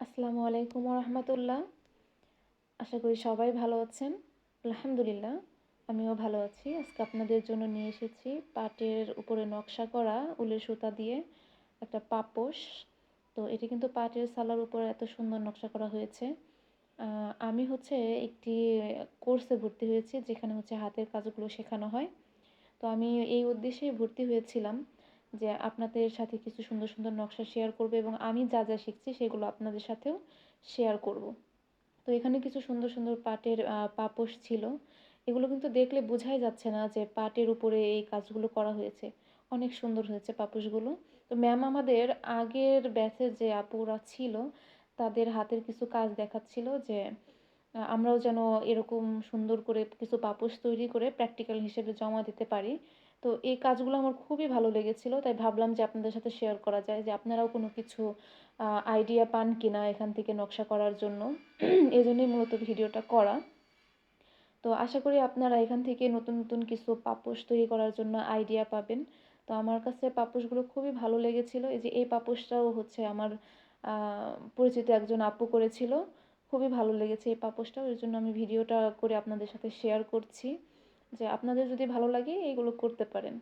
আসসালামু আলাইকুম রহমতুল্লাহ আশা করি সবাই ভালো আছেন। আলহামদুলিল্লাহ, আমিও ভালো আছি। আজকে আপনাদের জন্য নিয়ে এসেছি পাটের উপরে নকশা করা উলের সুতা দিয়ে একটা পাপোশ। তো এটি কিন্তু পাটের সালার উপরে এত সুন্দর নকশা করা হয়েছে। আমি হচ্ছে একটি কোর্সে ভর্তি হয়েছি, যেখানে হচ্ছে হাতের কাজগুলো শেখানো হয়। তো আমি এই উদ্দেশ্যেই ভর্তি হয়েছিলাম। যে আপনাদের সাথে কিছু সুন্দর সুন্দর নকশা শেয়ার করব এবং আমি যা যা শিখছি সেগুলো আপনাদের সাথেও শেয়ার করব। তো এখানে কিছু সুন্দর সুন্দর পাটের পাপোশ ছিল। এগুলো কিন্তু দেখলে বোঝাই যাচ্ছে না যে পাটের উপরে এই কাজগুলো করা হয়েছে। অনেক সুন্দর হয়েছে পাপোশগুলো। তো ম্যাম আমাদের আগের ব্যাচের যে আপুরা ছিল, তাদের হাতের কিছু কাজ দেখাচ্ছিল যে আমরাও যেন এরকম সুন্দর করে কিছু পাপোশ তৈরি করে প্র্যাকটিক্যাল হিসেবে জমা দিতে পারি। তো এই কাজগুলো আমার খুবই ভালো লেগেছিলো, তাই ভাবলাম যে আপনাদের সাথে শেয়ার করা যায় যে আপনারাও কোনো কিছু আইডিয়া পান কিনা এখান থেকে নকশা করার জন্য। এই জন্যই মূলত ভিডিওটা করা। তো আশা করি আপনারা এখান থেকে নতুন নতুন কিছু পাপোশ তৈরি করার জন্য আইডিয়া পাবেন। তো আমার কাছে পাপোশগুলো খুবই ভালো লেগেছিলো। এই যে এই পাপোশটাও হচ্ছে আমার পরিচিত একজন আপু করেছিল। খুবই ভালো লেগেছে এই পাপোশটাও ওই জন্য আমি ভিডিওটা করে আপনাদের সাথে শেয়ার করছি যে আপনাদের যদি ভালো লাগে এগুলো করতে পারেন।